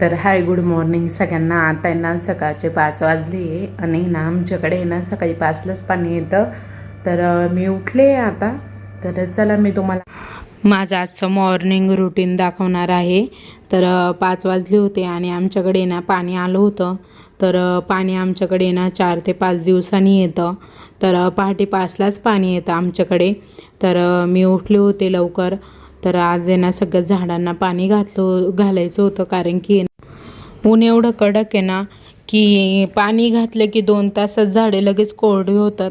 तर hi good morning सगळ्यांना. आता आहे ना सकाळचे पाच वाजले आणि ना आमच्याकडे ना सकाळी पाचलाच पाणी येतं. तर मी उठले आता. तर चला मी तुम्हाला माझं आजचं मॉर्निंग रुटीन दाखवणार आहे. तर पाच वाजले होते आणि आमच्याकडे ना पाणी आलं होतं. तर पाणी आमच्याकडे ना चार ते पाच दिवसांनी येतं. तर पहाटे पाचलाच पाणी येतं आमच्याकडे. तर मी उठले होते लवकर. तर आज आहे ना सगळ्या झाडांना पाणी घातलं घालायचं होतं कारण की ऊन एवढं कडक आहे ना की पाणी घातलं की दोन तासात झाडे लगेच कोरडी होतात.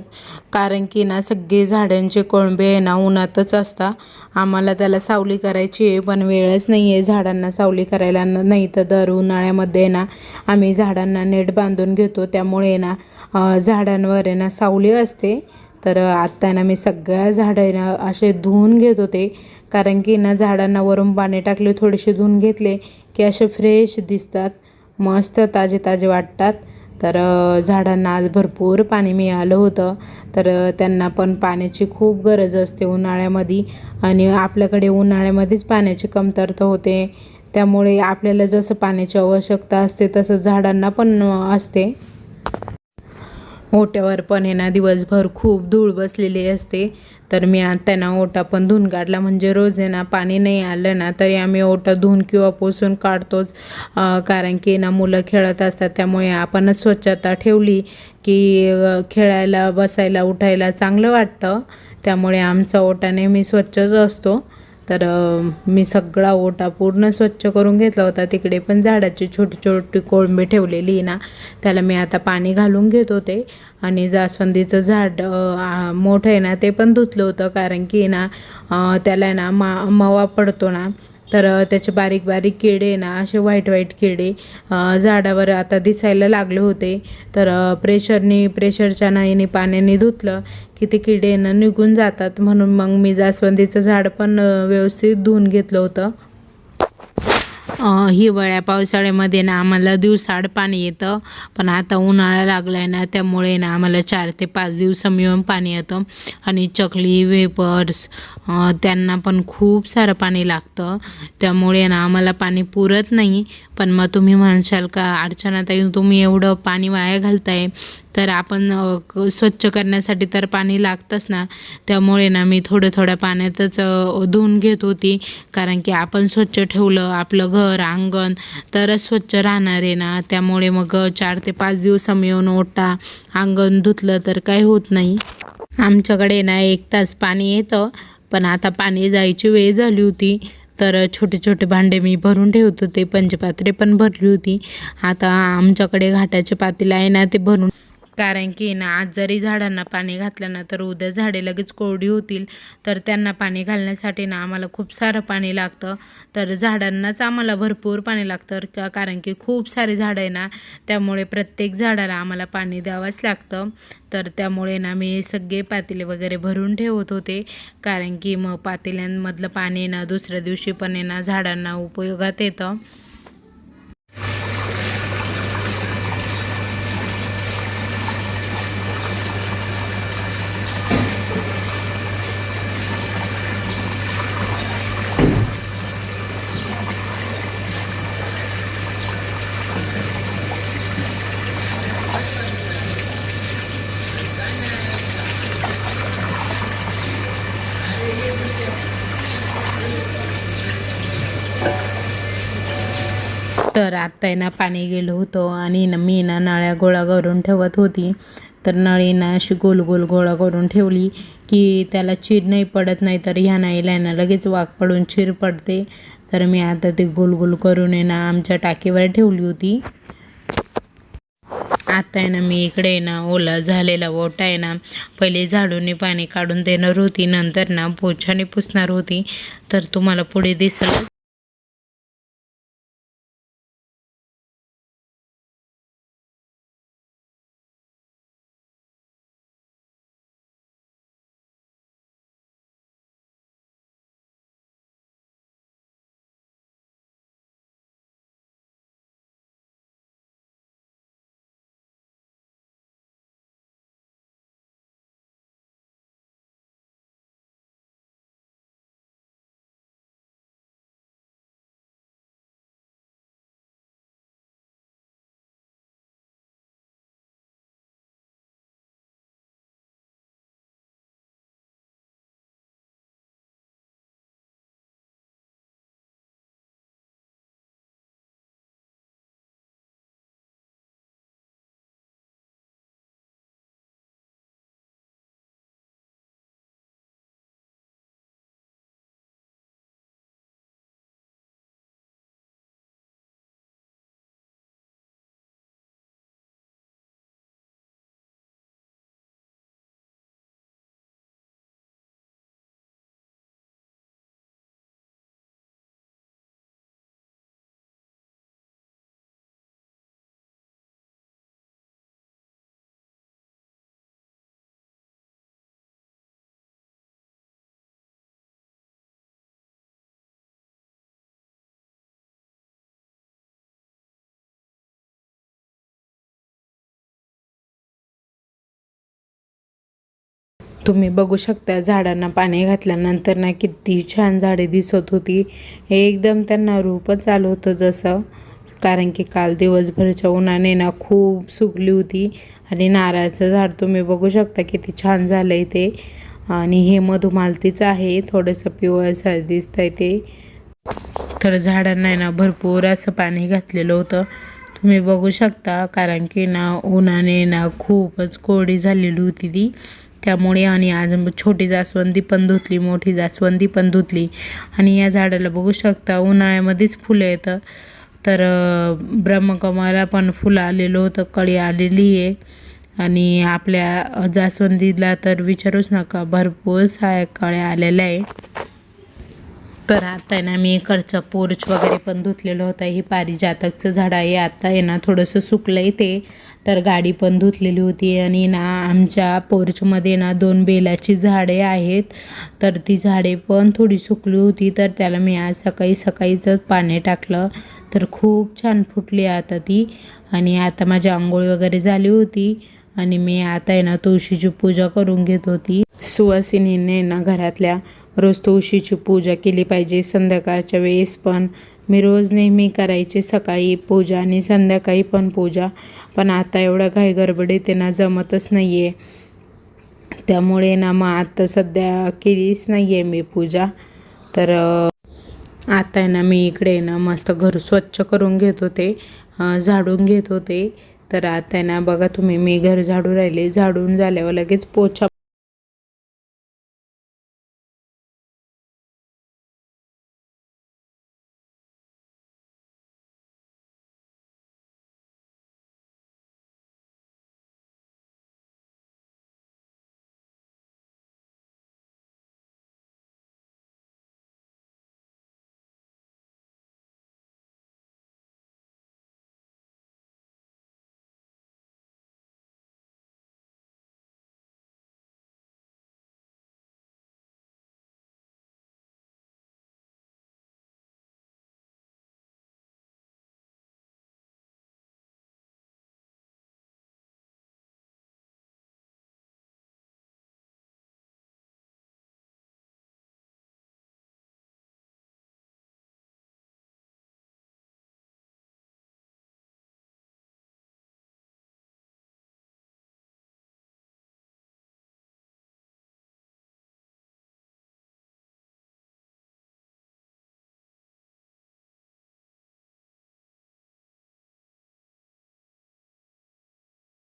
कारण की ना सगळे झाडांचे कोळंबे आहे ना उन्हातच असतात. आम्हाला त्याला सावली करायची आहे पण वेळच नाही आहे झाडांना सावली करायला. नाही तर दर उन्हाळ्यामध्ये ना आम्ही झाडांना नेट बांधून घेतो. त्यामुळे ना झाडांवर आहे ना सावली असते. तर आत्ता ना मी सगळ्या झाडांना असे धुवून घेत होते. कारण की ना झाडांना वरून पाणी टाकले थोडेसे धुवून घेतले की असे फ्रेश दिसतात. मस्त ताजे ताजे वाटतात. तर झाडांना आज भरपूर पाणी मिळालं होतं. तर त्यांना पण पाण्याची खूप गरज असते उन्हाळ्यामध्ये. आणि आपल्याकडे उन्हाळ्यामध्येच पाण्याची कमतरता होते. त्यामुळे आपल्याला जसं पाण्याची आवश्यकता असते तसं झाडांना पण असते. ओट्यावर पण आहे ना दिवसभर खूप धूळ बसलेली असते. तर मी आता ना ओटा पण धुवून काढला. म्हणजे रोज आहे ना पाणी नाही आलं ना तरी आम्ही ओटा धुवून किंवा पुसून काढतोच. कारण की ना मुलं खेळत असतात त्यामुळे आपणच स्वच्छता ठेवली की खेळायला बसायला उठायला चांगलं वाटतं. त्यामुळे आमचा ओटा नेहमी स्वच्छच असतो. तर मी सगळा ओटा पूर्ण स्वच्छ करून घेतला होता. तिकडे पण झाडाची छोटी छोटी कोळंबी ठेवलेली ना त्याला मी आता पाणी घालून घेत होते. आणि जास्वंदीचं झाड मोठं आहे ना ते पण धुतलं होतं. कारण की ना त्याला ना मा मवा पडतो ना तर त्याचे बारीक बारीक किडे ना असे व्हाईट व्हाईट किडे झाडावर आता दिसायला लागले होते. तर प्रेशरनी प्रेशरच्या नाहीने पाण्याने धुतलं की ते किडे ना निघून जातात. म्हणून मग मी जास्वंदीचं झाड पण व्यवस्थित धुवून घेतलं होतं. हिवाळ्या पावसाळ्यामध्ये ना आम्हाला दिवसाआड पाणी येतं पण आता उन्हाळा लागला आहे ना त्यामुळे ना आम्हाला चार ते पाच दिवस मिळून पाणी येतं. आणि चकली वेपर्स त्यांना पण खूप सारं पाणी लागतं. त्यामुळे ना आम्हाला पाणी पुरत नाही. पण मग तुम्ही म्हणशाल का अर्चनाताई तुम्ही एवढं पाणी वाया घालताय. तर आपण स्वच्छ करण्यासाठी तर पाणी लागतंच ना. त्यामुळे ना मी थोडं थोड्या पाण्यातच धुवून घेत होती. कारण की आपण स्वच्छ ठेवलं आपलं घर अंगण तरच स्वच्छ राहणार आहे ना. त्यामुळे मग चार ते पाच दिवस मिळून ओटा अंगण धुतलं तर काही होत नाही. आमच्याकडे ना एक तास पाणी येतं. पण आता पाणी जायची वेळ झाली होती. तर छोटे छोटे भांडे मी भरून ठेवत होते. पंचपात्रे पण भरली होती. आता आमच्याकडे घाटाचे पातेलं आहे ना ते भरून कारण की ना आज जरी झाडांना पाणी घातलं ना तर उद्या झाडे लगेच कोरडी होतील. तर त्यांना पाणी घालण्यासाठी ना आम्हाला खूप सारं पाणी लागतं. तर झाडांनाच आम्हाला भरपूर पाणी लागतं. का कारण की खूप सारे झाडं आहे ना त्यामुळे प्रत्येक झाडाला आम्हाला पाणी द्यावंच लागतं. तर त्यामुळे ना मी सगळे पातेले वगैरे भरून ठेवत होते. कारण की मग पातेल्यांमधलं पाणी ना दुसऱ्या दिवशी पण आहे ना झाडांना उपयोगात येतं. तर आत्ता आहे ना पाणी गेलो होतो आणि ना मी ना नळ्या गोळा करून ठेवत होती. तर नळीनं अशी गोल गोल गोळा करून ठेवली की त्याला चीर नाही पडत नाही तर ह्या नाही ना लगेच वाघ पडून चीर पडते. तर मी आता ते गोल गोल करून आहे ना आमच्या टाकीवर ठेवली होती. आता आहे ना मी इकडे आहे ना ओला झालेला ओटा आहे ना पहिले झाडूने पाणी काढून देणार होती नंतर ना पोछाने पुसणार होती. तर तुम्हाला पुढे दिसलं. तुम्ही बघू शकता झाडांना पाणी घातल्यानंतर ना किती छान झाडे दिसत होती. हे एकदम त्यांना रूपच आलं होतं जसं. कारण की काल दिवसभरच्या उन्हाने ना खूप सुकली होती. आणि नारळाचं झाड तुम्ही बघू शकता किती छान झालं आहे ते. आणि हे मधुमालतीचं आहे. थोडंसं पिवळसर दिसतं आहे ते. तर झाडांना आहे ना भरपूर असं पाणी घातलेलं होतं. तुम्ही बघू शकता. कारण की ना उन्हाने ना खूपच कोरडी झालेली होती ती. त्यामुळे आणि आज छोटी जास्वंदी पण धुतली मोठी जास्वंदी पण धुतली. आणि या झाडाला बघू शकता उन्हाळ्यामध्येच फुलं येतं. तर ब्रह्मकमाला ब्रह्मकमळाला पण फुलं आलेलं होतं कळी आलेली आहे. आणि आपल्या जास्वंदीला तर विचारूच नका भरपूर साया कळ्या आलेल्या आहे. तर आता आहे ना मी इकडचा पोर्च वगैरे पण धुतलेलं होतं. हे पारिजातकचं झाड आहे. आता आहे ना थोडंसं सुकलं आहे ते. तर गाडी पण धुतलेली होती आणि ना आमच्या पोर्चमध्ये ना दोन बेलाची झाडे आहेत. तर ती झाडे पण थोडी सुकली होती. तर त्याला मी आज सकाळी सकाळीच पाणी टाकलं. तर खूप छान फुटली आता ती. आणि आता माझी आंघोळ वगैरे झाली होती. आणि मी आता आहे ना तुळशीची पूजा करून घेत होती. सुवासिनीने ना घरातल्या रोज तुळशीची पूजा केली पाहिजे संध्याकाळच्या वेळेस पण. मी रोज नेहमी करायचे सकाळी पूजा आणि संध्याकाळी पण पूजा. पण आता एवढं घाई गडबडीत त्यांना जमतच नाही आहे त्यामुळे ना मग आता सध्या केलीच नाही आहे मी पूजा. तर आता आहे ना मी इकडे ना मस्त घर स्वच्छ करून घेत होते. झाडून घेत होते. तर आता आहे ना बघा तुम्ही मी घर झाडू राहिले. झाडून झाल्यावर लगेच पोछा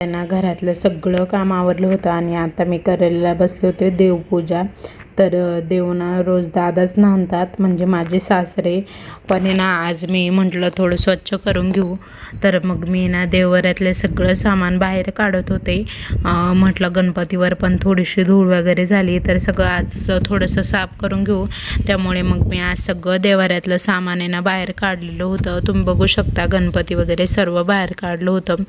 त्यांना घरातलं सगळं काम आवरलं होतं आणि आता मी करायला बसले होते देवपूजा. तर देवना रोज दादाच नांदतात. म्हणजे माझे सासरे पण ना आज मी म्हटलं थोडं स्वच्छ करून घेऊ. तर मग मी ना देवऱ्यातले सगळं सामान बाहेर काढत होते. म्हटलं गणपतीवर पण थोडीशी धूळ वगैरे झाली तर सगळं आज थोडंसं साफ करून घेऊ. त्यामुळे मग मी आज सगळं देवाऱ्यातलं सामान आहे ना बाहेर काढलेलं होतं. तुम्ही बघू शकता गणपती वगैरे सर्व बाहेर काढलं होतं.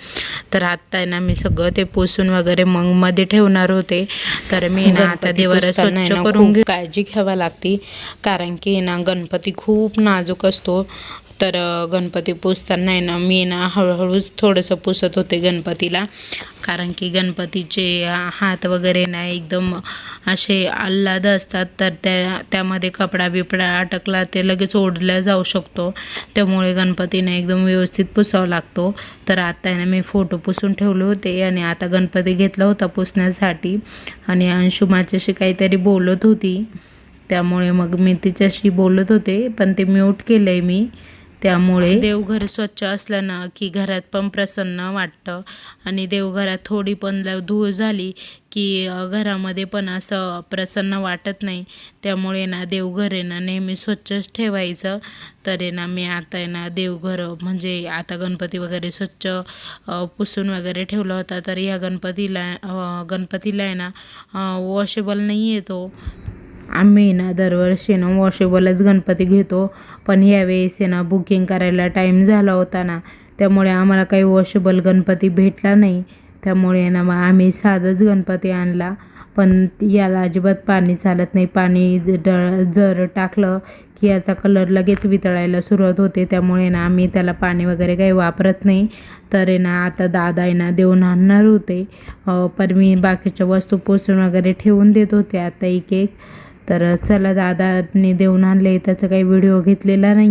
तर आत्ता आहे ना मी सगळं ते पुसून वगैरे मग मध्ये ठेवणार होते. तर मी ना आता गणपती देवारा स्वच्छ करून काळजी घ्यावी लागते. कारण की ना गणपती खूप नाजूक असतो. तर गणपती पुसताना आहे ना मी ना हळूहळूच थोडंसं पुसत होते गणपतीला. कारण की गणपतीचे हात वगैरे ना एकदम असे आल्हाद असतात. तर त्या त्यामध्ये कपडा बिपडा अटकला ते लगेच ओढला जाऊ शकतो. त्यामुळे गणपतीने एकदम व्यवस्थित पुसावा लागतो. तर आता आहे ना मी फोटो पुसून ठेवले होते आणि आता गणपती घेतला होता पुसण्यासाठी. आणि अंशू माझ्याशी काहीतरी बोलत होती. त्यामुळे मग मी तिच्याशी बोलत होते पण ते म्यूट केलं आहे मी. त्यामुळे देवघर स्वच्छ असल्यानं की घरात पण प्रसन्न वाटतं. आणि देवघरात थोडी पण धूळ झाली की घरामध्ये पण असं प्रसन्न वाटत नाही. त्यामुळे ना देवघर आहे ना नेहमी स्वच्छच ठेवायचं. तर आहे ना मी आता आहे ना देवघर म्हणजे आता गणपती वगैरे स्वच्छ पुसून वगैरे ठेवला होता. तर या गणपतीला गणपतीला आहे ना वॉशेबल नाही येतो आम्ही ना दरवर्षी ना वॉशेबलच गणपती घेतो. पण यावेळेस आहे ना बुकिंग करायला टाईम झाला होता ना त्यामुळे आम्हाला काही वॉशेबल गणपती भेटला नाही. त्यामुळे ना मग आम्ही साधंच गणपती आणला. पण याला अजिबात पाणी चालत नाही. पाणी जर ड जर टाकलं की याचा कलर लगेच वितळायला सुरुवात होते. त्यामुळे ना आम्ही त्याला पाणी वगैरे काही वापरत नाही. तर आहे ना आता दादा आहे ना देऊन आणणार होते. पण मी बाकीच्या वस्तू पोसून वगैरे ठेवून देत होते. आता एक एक तर चला दादाने देऊन आणले त्याचा काही व्हिडिओ घेतलेला नाही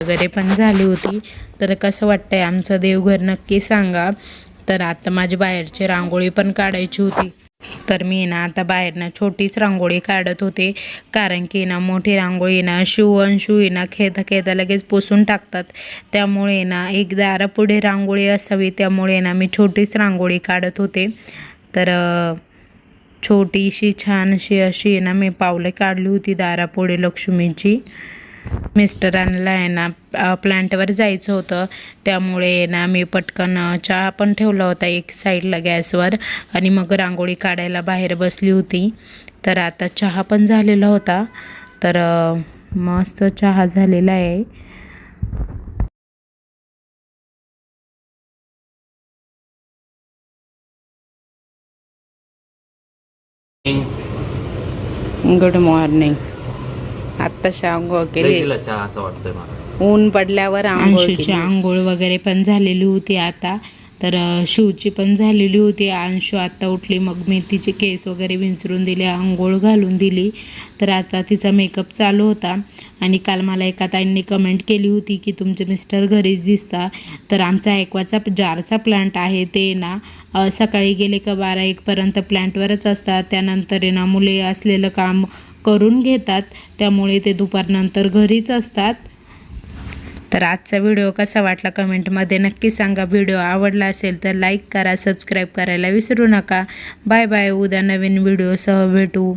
वगैरे पण झाली होती. तर कसं वाटतंय आमचं देवघर नक्की सांगा. तर आता माझी बाहेरची रांगोळी पण काढायची होती. तर मी ना आता बाहेरनं छोटीच रांगोळी काढत होते. कारण की ना मोठी रांगोळी ना शिव आणि ना खेळता खेळता लगेच पुसून टाकतात. त्यामुळे ना एक दारापुढे रांगोळी असावी. त्यामुळे ना मी छोटीच रांगोळी काढत होते. तर छोटीशी छानशी अशी आहे ना मी पावले काढली होती दारापुढे लक्ष्मीची. मिस्टरांना आहे ना प्लांटवर जायचं होतं. त्यामुळे ना मी पटकन चहा पण ठेवला होता एक साईडला गॅसवर आणि मग रांगोळी काढायला बाहेर बसली होती. तर आता चहा पण झालेला होता. तर मस्त चहा झालेला आहे. गुड मॉर्निंग आत्ताशी आंघोळ केली. असं वाटतंय मला. ऊन पडल्यावर अंशूची आंघोळ वगैरे पण झालेली होती आता. तर शिवची पण झालेली होती. अंशू आत्ता उठली. मग मी तिचे केस वगैरे विंचरून दिले. आंघोळ घालून दिली. तर आता तिचा मेकअप चालू होता. आणि काल मला एका ताईंनी कमेंट केली होती की तुमचे मिस्टर घरीच दिसता. तर आमचा ऐकवाचा जारचा प्लांट आहे. ते ना सकाळी गेले का बारा एकपर्यंत प्लांटवरच असतात. त्यानंतर आहे ना मुले असलेलं काम करून घेतात. त्यामुळे ते दुपारनंतर घरीच असतात. तर आजचा व्हिडिओ कसा वाटला कमेंटमध्ये नक्की सांगा. व्हिडिओ आवडला असेल तर लाईक करा सबस्क्राईब करायला विसरू नका. बाय बाय उद्या नवीन व्हिडिओसह भेटू.